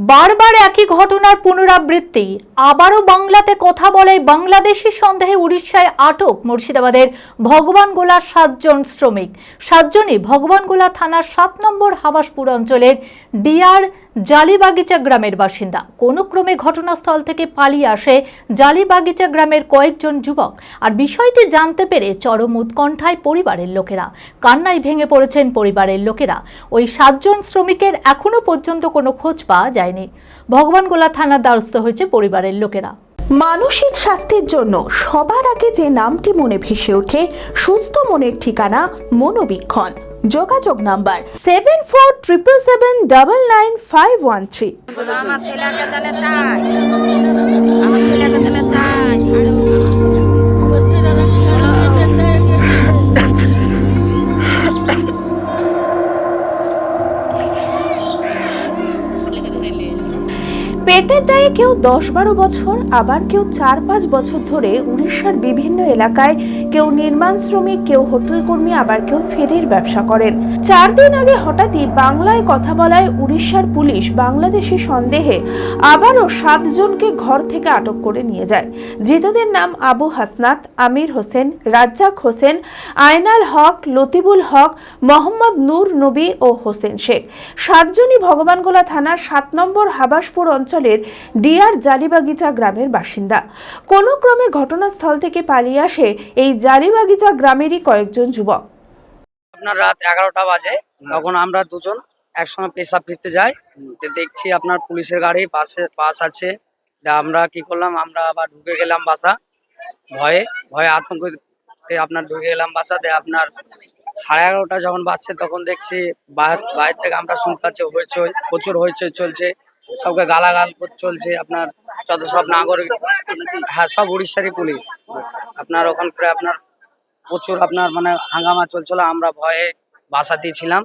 বারবার একই ঘটনার পুনরাবৃত্তি। আবারও বাংলাতে কথা বলে বাংলাদেশি সন্দেহে উড়িষ্যায় আটক মুর্শিদাবাদের ভগবান ভগবানগোলার সাতজন শ্রমিক। সাতজনই ভগবানগোলা থানার সাত নম্বর হাবাসপুর অঞ্চলের ডিয়ার জালিবাগিচা গ্রামের বাসিন্দা। কোনো ক্রমে ঘটনাস্থল থেকে পালিয়ে আসে জালিবাগিচা গ্রামের কয়েকজন যুবক। আর বিষয়টি জানতে পেরে চরম উৎকণ্ঠায় পরিবারের লোকেরা, কান্নায় ভেঙে পড়েছেন পরিবারের লোকেরা। ওই সাতজন শ্রমিকের এখনও পর্যন্ত কোনো খোঁজ পাওয়া যায়নি। ভগবানগোলা থানার দ্বারস্থ হয়েছে পরিবারের লোকেরা। মানসিক স্বাস্থ্যের জন্য সবার আগে যে নামটি মনে ভেসে ওঠে, সুস্থ মনের ঠিকানা মনোবীক্ষণ। যোগাযোগ number seven four triple seven double nine five one three. আমার জানে চাই। আমার জানে চাই। পেটের দায়ে কেউ দশ বারো বছর, আবার কেউ চার পাঁচ বছর ধরে উড়িষ্যার বিভিন্ন এলাকায় কেউ নির্মাণ শ্রমিক, কেউ হোটেল কর্মী, আবার কেউ ফেরির ব্যবসা করেন। চার দিন আগে হঠাৎই বাংলায় কথা বলায় উড়িষ্যার পুলিশ বাংলাদেশি সন্দেহে আবারও সাতজনকে ঘর থেকে আটক করে নিয়ে যায়। ধৃতদের নাম আবু হাসনাত, আমির হোসেন, রাজ্জাক হোসেন, আয়নাল হক লতিবুল হক, মোহাম্মদ নূর নবী ও হোসেন শেখ। সাতজনই ভগবানগোলা থানার সাত নম্বর হাবাসপুর অঞ্চলের ডিয়ার জালিবাগিচা গ্রামের বাসিন্দা। কোনো ক্রমে ঘটনাস্থল থেকে পালিয়ে আসে এই জালিবাগিচা গ্রামেরই কয়েকজন যুবক। আপনার রাত এগারোটা বাজে, তখন আমরা দুজন একসঙ্গে পেশাব ফিরতে যাই। দেখছি আপনার পুলিশের গাড়ি পাশে বাস আছে। আমরা কি করলাম, আমরা আবার ঢুকে গেলাম বাসা। ভয়ে ভয়ে আতঙ্কতে আপনার ঢুকে গেলাম বাসা। বাসাতে আপনার সাড়ে এগারোটা যখন বাজছে, তখন দেখছি বাইরে বাইরে থেকে আমরা শুনতে পাচ্ছি হইচই, প্রচুর হইচই চলছে। সবকে গালাগাল চলছে আপনার যত সব নাগরিক হ্যাঁ সব উড়িষ্যারই পুলিশ। আপনার ওখান করে আপনার প্রচুর আপনার মানে হাঙ্গামা চলছিল আমরা ভয়ে বাসাতেই ছিলাম।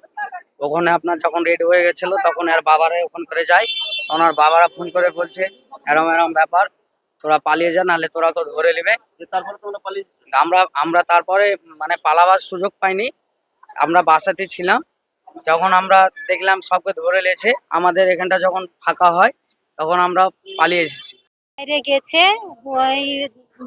ওখানে আপনার যখন রেডি হয়ে গেছিল তখন আর বাবারা ওখান করে যায়। তখন আর বাবারা ফোন করে বলছে এরম এরম ব্যাপার তোরা পালিয়ে যা নাহলে তোরা কেউ ধরে নেবে। আমরা আমরা তারপরে মানে পালাবার সুযোগ পাইনি। আমরা বাসাতে ছিলাম। যখন আমরা দেখলাম সবকে ধরে লেছে আমাদের এখানটা যখন ফাঁকা হয় তখন আমরা পালিয়ে এসেছি। বাইরে গেছে ওই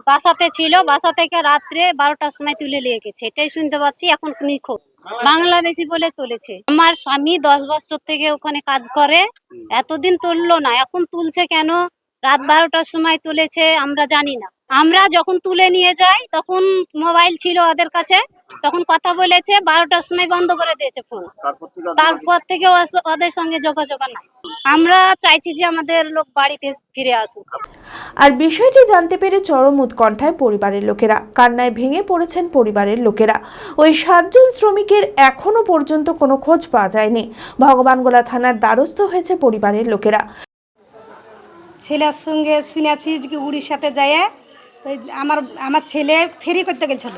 বাসাতে ছিল বাসা থেকে রাত্রে বারোটার সময় তুলে নিয়ে গেছে। এটাই শুনতে পাচ্ছি এখন নিখোঁজ বাংলাদেশি বলে তুলেছে। আমার স্বামী দশ বছর থেকে ওখানে কাজ করে এতদিন তুললো না এখন তুলছে কেন? রাত বারোটার সময় তুলেছে আমরা জানি না। আমরা যখন তুলে নিয়ে যাই তখন মোবাইল ছিল ওদের কাছে। তখন কথা বলেছে বারোটার সময় বন্ধ করে দিয়েছে ফোন। তারপর থেকে ওদের সঙ্গে যোগাযোগ নাই। আমরা চাইছি যে আমাদের লোক বাড়িতে ফিরে আসুক। আর বিষয়টি জানতে পেরে চরম উৎকণ্ঠায় পরিবারের লোকেরা কান্নায় ভেঙে পড়েছেন পরিবারের লোকেরা। ওই সাতজন শ্রমিকের এখনও পর্যন্ত কোনো খোঁজ পাওয়া যায়নি। ভগবানগোলা থানার দ্বারস্থ হয়েছে পরিবারের লোকেরা। ছেলের সঙ্গে শুনেছি যে উড়িষ্যাতে যায় আমার আমার ছেলে ফেরি করতে গেছিল।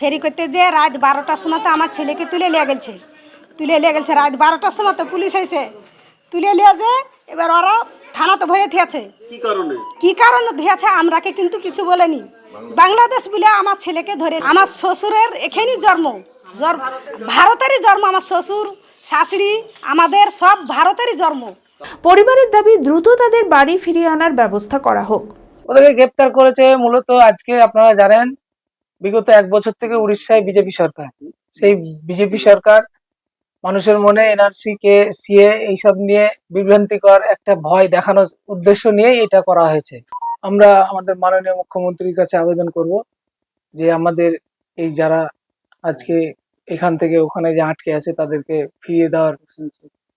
ফেরি করতে যে রাত বারোটার সময় তো আমার ছেলেকে তুলে নিয়ে গেছে। তুলে নিয়ে গেছে রাত বারোটার সময় তো পুলিশ এসে তুলে নিয়ে যে এবার ওরা থানা তো ভরে থিয়েছে কি কারণে? কি কারণে ধুয়েছে আমরাকে কিন্তু কিছু বলেনি। বাংলাদেশ বলে আমার ছেলেকে ধরে আমার শ্বশুরের এখানেই জন্ম। জন্ম ভারতেরই জন্ম আমার শ্বশুর শাশুড়ি আমাদের সব ভারতেরই জন্ম। পরিবারের দাবি দ্রুত তাদের বাড়ি ফিরিয়ে আনার ব্যবস্থা করা হোক। ওদেরকে গ্রেপ্তার করেছে মূলত আজকে আপনারা জানেন, বিগত এক বছর থেকে উড়িষ্যায় বিজেপি সরকার। সেই বিজেপি সরকার মানুষের মনে এনআরসি কে, সিএ এইসব নিয়ে বিভ্রান্তিকর একটা ভয় দেখানোর উদ্দেশ্য নিয়ে এটা করা হয়েছে। আমরা আমাদের মাননীয় মুখ্যমন্ত্রীর কাছে আবেদন করব যে আমাদের এই যারা আজকে এখান থেকে ওখানে যে আটকে আছে তাদেরকে ফিরিয়ে দেওয়ার